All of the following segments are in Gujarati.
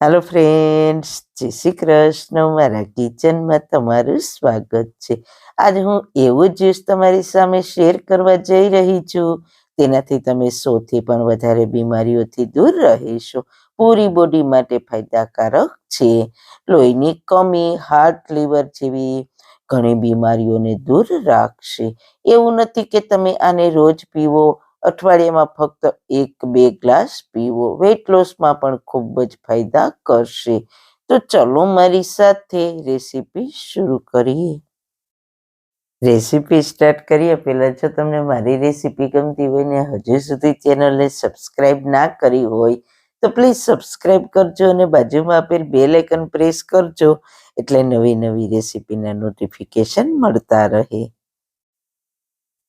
હેલો ફ્રેન્ડ્સ જય શ્રી કૃષ્ણ. મારા કિચનમાં તમારું સ્વાગત છે. આજે હું એવું જ્યુસ તમારી સામે શેર કરવા જઈ રહી છું. તેનાથી તમે સૌથી પણ વધારે બીમારીઓથી દૂર રહેશો. પૂરી બોડી માટે ફાયદાકારક છે. લોહીની કમી હાર્ટ લીવર જેવી ઘણી બીમારીઓને દૂર રાખશે. એવું નથી કે તમે આને રોજ પીવો અઠવાડિયામાં ફક્ત એક બે ગ્લાસ પીવો. વેટ લોસમાં પણ ખૂબ જ ફાયદા કરશે. તો ચલો મારી સાથે રેસીપી શરૂ કરીએ. રેસીપી સ્ટાર્ટ કરીએ. પહેલાં જો તમને મારી રેસીપી ગમતી હોય ને હજુ સુધી ચેનલને સબસ્ક્રાઈબ ના કરી હોય, તો પ્લીઝ સબસ્ક્રાઈબ કરજો અને બાજુમાં આપેલ બે લેકન પ્રેસ કરજો, એટલે નવી નવી રેસીપીના નોટિફિકેશન મળતા રહે.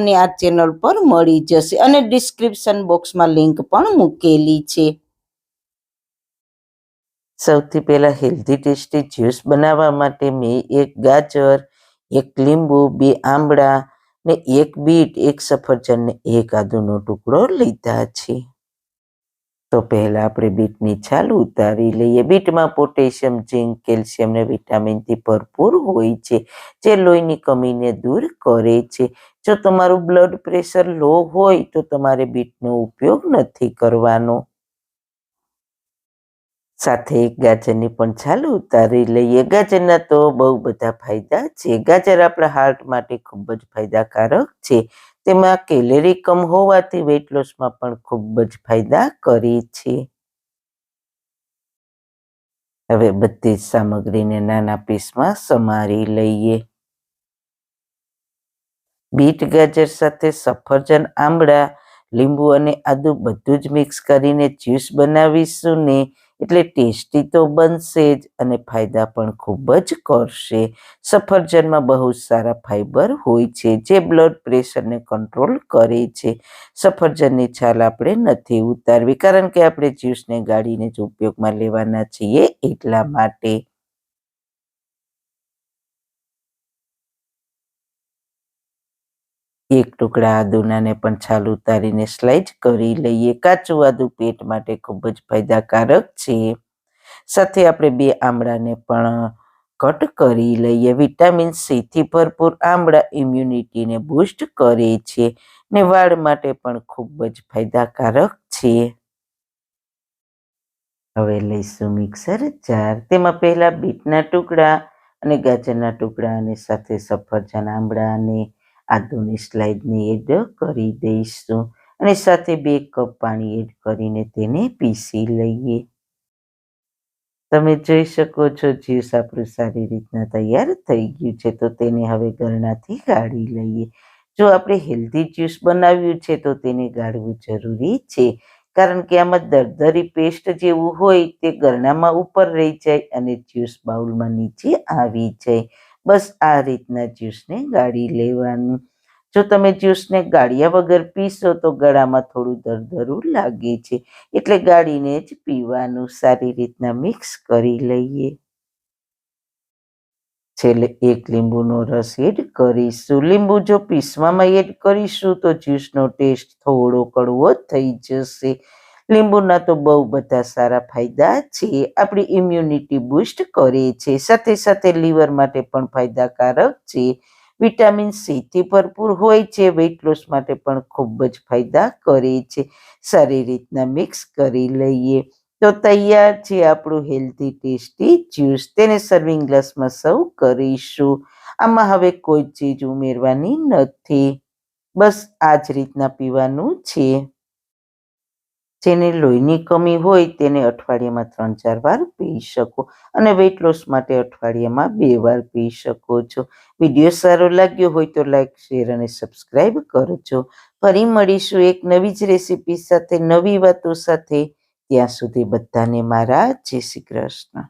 તમને આ ચેનલ પર મળી જશે અને ડિસ્ક્રિપ્શન બોક્સમાં લિંક પણ મૂકેલી છે. સૌથી પહેલા હેલ્ધી ટેસ્ટી જ્યુસ બનાવવા માટે મેં એક ગાજર, એક લીંબુ, બે આંબળા ને એક બીટ, એક સફરજનને એક આદુનો ટુકડો લીધા છે. તો પહેલા આપણે બીટની છાલ ઉતારી લઈએ. બીટમાં પોટેશિયમ, ઝીંક, કેલ્શિયમ ને વિટામિનથી ભરપૂર હોય છે, જે લોહીની કમીને દૂર કરે છે. જો તમારું બ્લડ પ્રેશર લો હોય તો તમારે બીટનો ઉપયોગ નથી કરવાનો. સાથે એક ગાજરની પણ છાલ ઉતારી લઈએ. ગાજરના તો બહુ બધા ફાયદા છે. ગાજર આપણા હાર્ટ માટે ખૂબ જ ફાયદાકારક છે. તેમાં કેલેરી કમ હોવાથી વેટ લોસમાં પણ ખૂબ જ ફાયદા કરે છે. હવે બધી જ સામગ્રીને નાના પીસમાં સમારી લઈએ. બીટ ગાજર સાથે સફરજન આંબળા લીંબુ અને આદુ બધું જ મિક્સ કરીને જ્યુસ બનાવીશું ને. એટલે ટેસ્ટી તો બનશે જ અને ફાયદા પણ ખૂબ જ કરશે. સફરજનમાં બહુ સારા ફાઈબર હોય છે, જે બ્લડ પ્રેશરને કંટ્રોલ કરે છે. સફરજનની છાલ આપણે નથી ઉતારવી, કારણ કે આપણે જ્યુસને ગાળીને જ ઉપયોગમાં લેવાના છીએ એટલા માટે. એક ટુકડા આદુનાને પણ છાલ ઉતારીને સ્લાઇડ કરી લઈએ. કાચું આદુ પેટ માટે ખૂબ જ ફાયદાકારક છે. સાથે આપણે બે આમળાને પણ કટ કરી લઈએ. વિટામિન સી થી ભરપૂર આમળા ઇમ્યુનિટીને બૂસ્ટ કરે છે ને વાળ માટે પણ ખૂબ જ ફાયદાકારક છે. હવે લઈશું મિક્સર જાર. તેમાં પહેલા બીટના ટુકડા અને ગાજરના ટુકડા અને સાથે સફરજન આમળા અને આદુની સ્લાઇડને એડ કરી દઈશું અને સાથે બે કપ પાણી એડ કરીને તેને પીસી લઈએ. તમે જોઈ શકો છો જ્યુસ આપણું સારી રીતના તૈયાર થઈ ગયું છે, તો તેને હવે ગરણાથી ગાળી લઈએ. જો આપણે હેલ્ધી જ્યુસ બનાવ્યું છે, તો તેને ગાળવું જરૂરી છે, કારણ કે આમાં દરદરી પેસ્ટ જેવું હોય તે ગરણામાં ઉપર રહી જાય અને જ્યુસ બાઉલમાં નીચે આવી જાય. બસ આ રીતના જ્યુસને ગાળી લેવાનું. જો તમે જ્યુસને ગાળ્યા વગર પીશો તો ગળામાં થોડું દરદરું લાગે છે. એટલે ગાળીને જ પીવાનું સારી રીતના મિક્સ કરી લઈએ. છેલ્લે એક લીંબુનો રસ એડ કરીશું. લીંબુ જો પીસવામાં એડ કરીશું તો જ્યુસનો ટેસ્ટ થોડો કડવો થઈ જશે. લીંબુના તો બહુ બધા સારા ફાયદા છે. આપણી ઇમ્યુનિટી બૂસ્ટ કરે છે. સાથે સાથે લીવર માટે પણ ફાયદાકારક છે. વિટામિન સીથી ભરપૂર હોય છે. વેઇટ લોસ માટે પણ ખૂબ જ ફાયદા કરે છે. સારી રીતના મિક્સ કરી લઈએ. તો તૈયાર છે આપણું હેલ્ધી ટેસ્ટી જ્યુસ તેને સર્વિંગ ગ્લાસમાં સર્વ કરીશું. આમાં હવે કોઈ ચીજ ઉમેરવાની નથી. બસ આ જ રીતના પીવાનું છે. જેને લોહીની કમી હોય તેને અઠવાડિયામાં ત્રણ ચાર વાર પી શકો અને વેઇટ લોસ માટે અઠવાડિયામાં બે વાર પી શકો છો. વીડિયો સારો લાગ્યો હોય તો લાઈક શેર અને સબસ્ક્રાઈબ કરજો. ફરી મળીશું એક નવી જ રેસીપી સાથે, નવી વાતો સાથે. ત્યાં સુધી બધાને મારા જય શ્રી કૃષ્ણ.